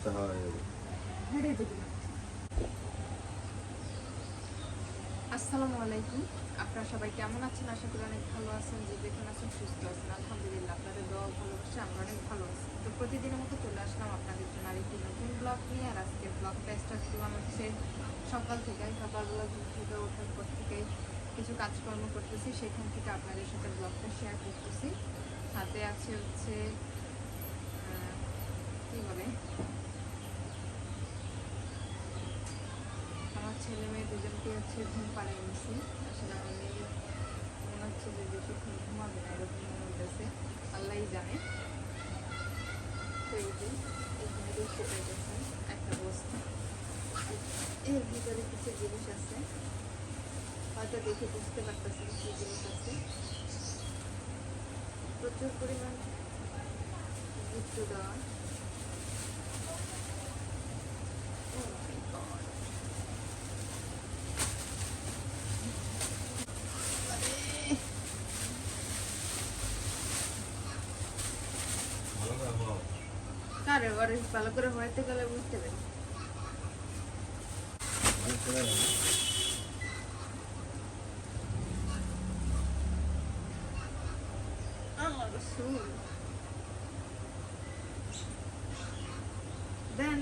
আসসালামু আলাইকুম। আপনারা সবাই কেমন আছেন? আশা করি অনেক ভালো আছেন, যে যেখানে আছেন সুস্থ আছেন। আলহামদুলিল্লাহ, আপনাদের দোয়া ভালোবাসে আমরা অনেক ভালো আছি। তো প্রতিদিনের মতো চলে আসলাম আপনাদের জন্য আরেকটি নতুন ব্লগ নিয়ে, আর আজকে ব্লগটা স্টার্ট করলাম হচ্ছে সকাল থেকে সকালবেলা ঘুম থেকে ওঠার পর থেকে কিছু কাজকর্ম করতেছি, সেখান থেকে আপনাদের সাথে ব্লগটা শেয়ার করতেছি। সাথে আছে হচ্ছে কি বলে আমার ছেলে মেয়ে দুজনকে হচ্ছে ঘুম পাড়িয়ে নিছি। আসলে আমি মনে হচ্ছে যে বেশিক্ষণ ঘুমাবে না, এরকম মনে হইতেছে। আল্লাহই জানে। তো এই যে, এখানে একটা বস্তা। এর ভিতরে কিছু জিনিস আছে। হয়তো দেখে বুঝতে পারতেছেন কি জিনিস আছে। প্রচুর পরিমাণ গিফট দেওয়া ভালো করে হইতে গেলে বুঝতে পারি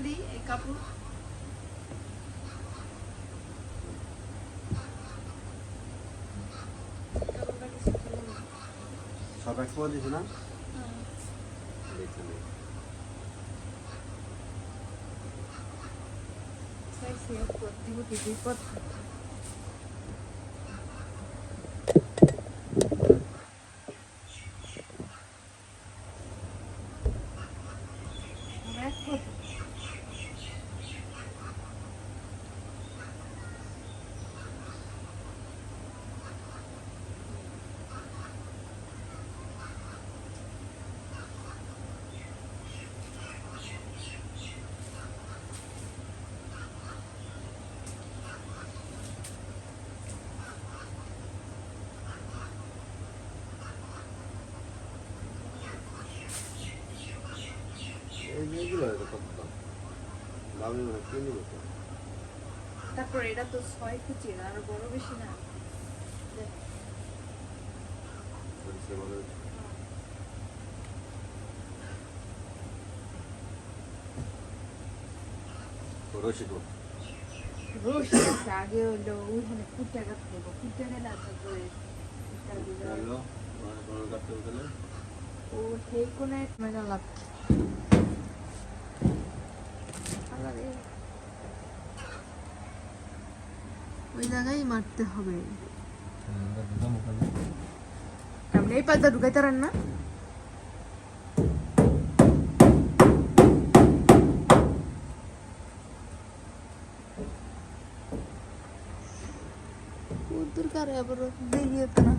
দি এই কাপড়। কাপড়টা কিছু খুলে না সব এক সময় দিছে না দেখছে না চাইছি একবার দিব কি বিপদ দেখো এই এইগুলো হয়তো কত দাম মানে কিনে নিবো তারপর এটা তো ছয় কুচির আর বড় বেশি না। আগে হলো ওইখানে কুটে গাছ দেবো কুটে গেলে তারপরে কাটতে ও সেই কোনে মেগা লাভ ওই জায়গায় মারতে হবে। আপনি এই পাতা ঢুকাইতে পারেন না? দরকার আবার দেখিয়ে তো না?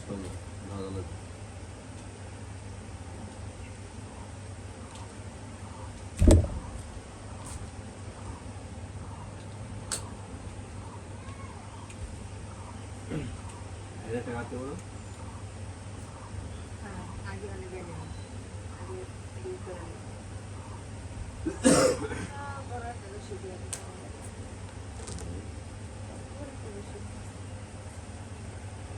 ভালো লাগে এটা টাকা দেবো না হ্যাঁ, আগে মানে বেড়ে না। আগে ইয়ে করে না। আহ, বড় একটা রশি দিয়ে দিতে হবে। বড় একটা রশি। দেবো তো না পাঁচ কিলো পরে নাও না।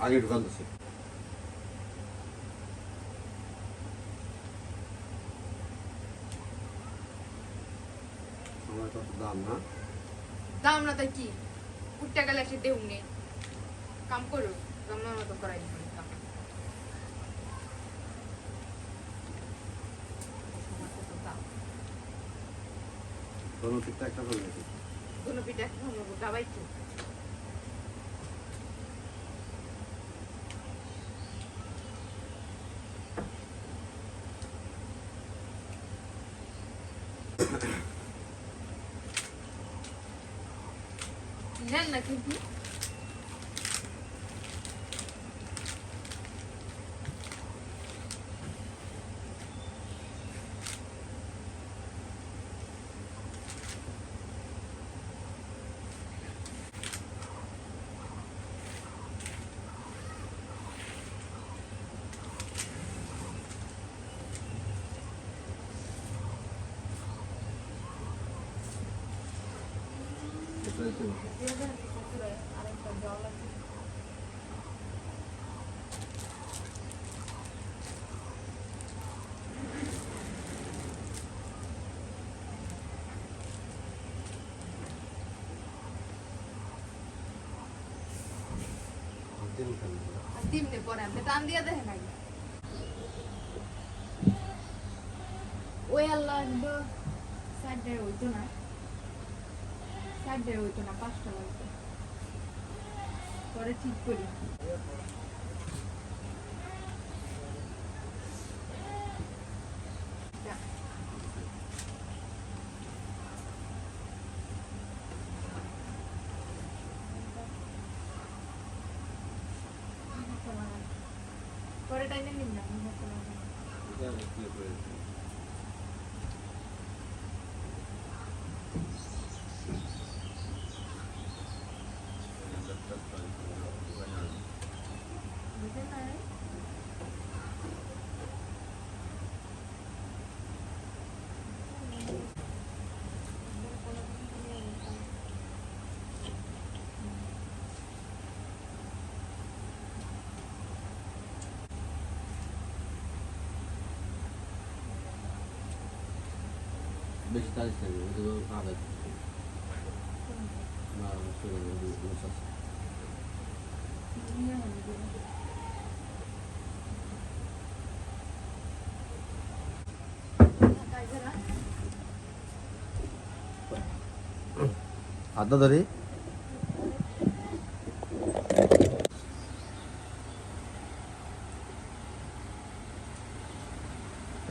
আগে ঢুকান দিচ্ছে দাম না। দাম না তাই কি? উঠতে গেলে সে দেউ নেই কাম করো আমার মতো করাই দিবেন কাম আমার কত দাম। কোনো ঠিকঠাক একটা করে গেছে কোনো পিঠা খাব দাবাই তো নেন না কিন্তু আরেকটা জল আছে দিন খালি আর দিমনে পরে আপনি টান দিয়ে দেখেন আগে ওই আল্লাহ সাইডে হইতো না। করি। পরে টাইমে নিন না মশলা এটা কি করে বুঝেন না রে? বেশি তারিখ থাকে ওই তো আগে না শুরু আছে হাতটা ধরি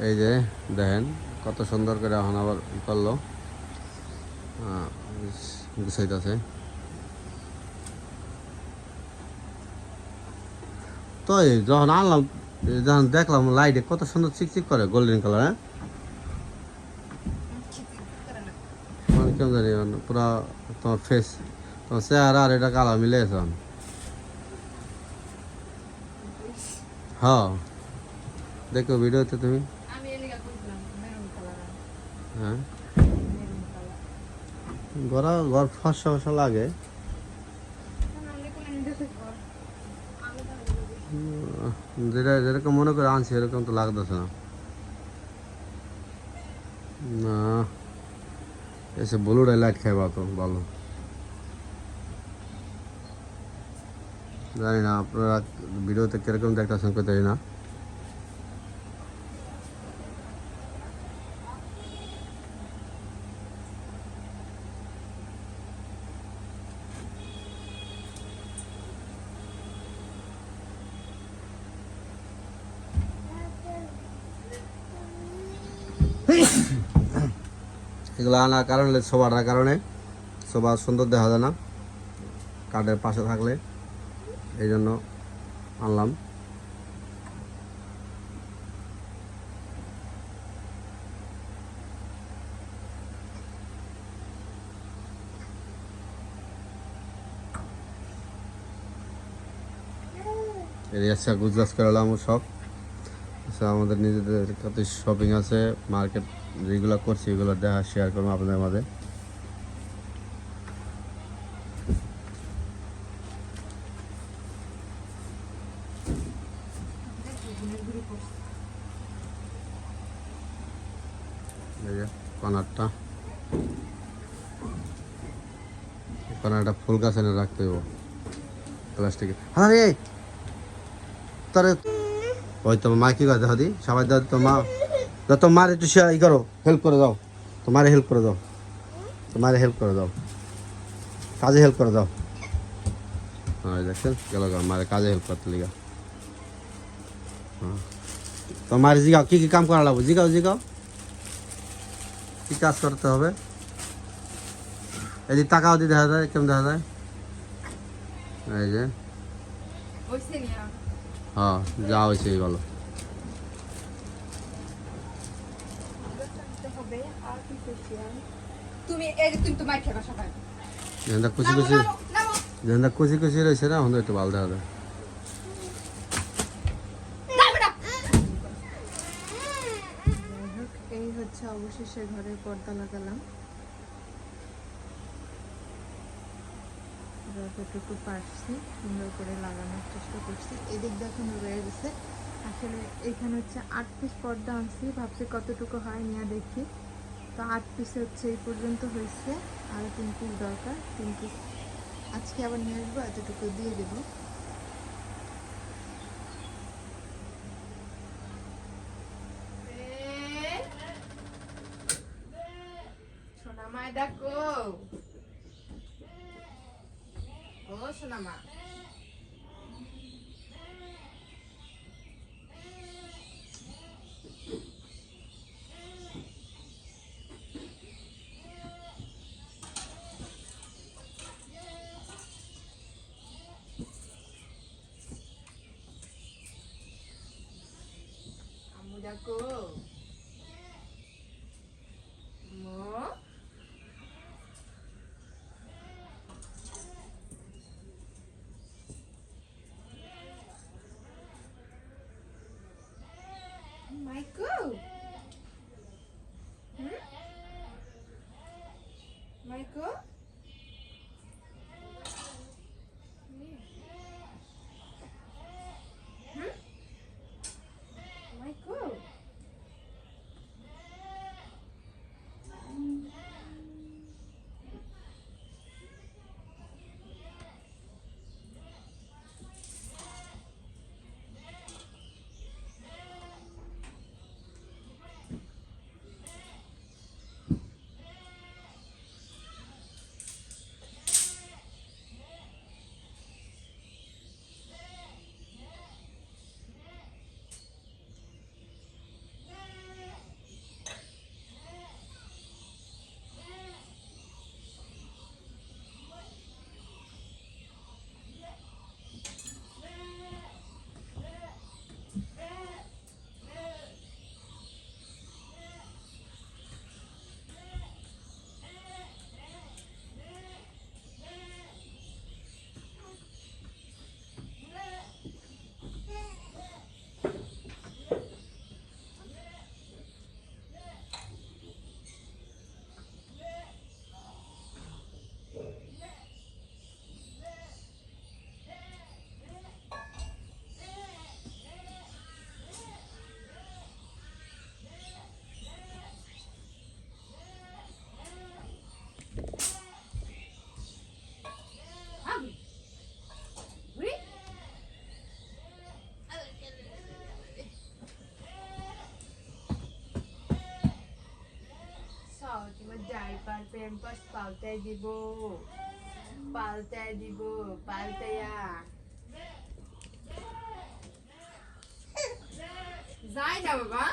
এই যে দেখেন কত সুন্দর করে এখন আবার করল। গুছাইতেছে। তো যখন আনলাম যখন দেখলাম লাইটে কত সুন্দর চিকচিক করে গোল্ডেন কালার হ্যাঁ? মানে কেমন জানি পুরা তোমার ফেস তোমার চেহারা আর এটা কালার মিলে গেছে। হ্যাঁ। দেখো ভিডিওতে তুমি আমি এলিগা কইছিলাম মেরুন কালার হ্যাঁ। গড়া ঘর ফসা ফসা লাগে। যেটা, যেরকম মনে করে আনছি, এরকম তো লাগতেছে না। না। এসে ব্লুটাই লাইট খাইবা তো, ভালো। জানি না, আপনারা ভিডিওতে কীরকম দেখতেছেন কই জানি না। এগুলো আনার কারণ শোভাটার কারণে শোভা সুন্দর দেখা যায় না। কাঠের পাশে থাকলে এই জন্য আনলাম। আচ্ছা গুজরাট করলাম সব। আমাদের নিজেদের কত শপিং আছে মার্কেট যেগুলো করছি, এগুলো দেখা শেয়ার করব আপনাদের মাঝে। কনারটা। কনারটা ফুল গাছ এনে রাখতে হইব। প্লাস্টিকে। আরে তারে ওই তোমার মা কি কথা দি। সবাই দাদি তোমার মা। দাও তো মার একটু সে- ই করো। হেল্প করে দাও। তোমারে হেল্প করে দাও। তোমারে হেল্প করে দাও। কাজে হেল্প করে দাও। হ্যাঁ দেখছেন? গেল গেল। মারে কাজে হেল্প করতে লিগা। হ্যাঁ। তোমার জিগাও। কি কি কাম করা লাগবে? জিগাও জিগাও। কি কাজ করতে হবে? এই যে টাকাও দিয়ে দেখা যায় কেমন দেখা যায়? এই যে। হ্যাঁ যা হয়েছে বলো। তুমি এই যে তুমি তো মাইর খেবা সবাই। যেটা কুচি কুচি রয়েছে না হলে একটু ভালো দেখা। এই হচ্ছে অবশেষে ঘরের পর্দা লাগালাম। যতটুকু পারছি সুন্দর করে লাগানোর চেষ্টা করছি। এদিক দেখুন রয়ে গেছে। আসলে এখানে হচ্ছে আট পিস পর্দা আনছি ভাবছি কতটুকু হয় নিয়ে দেখি। তো আট পিস হচ্ছে এই পর্যন্ত হয়েছে। আরও তিন পিস দরকার, তিন পিস আজকে আবার নিয়ে আসব, এতটুকু দিয়ে দেবো। go. More. My girl. Diaper Pampers পাল্টাই দিব পাল্টাই দিব পাল্টাইয়া যাই না বাবা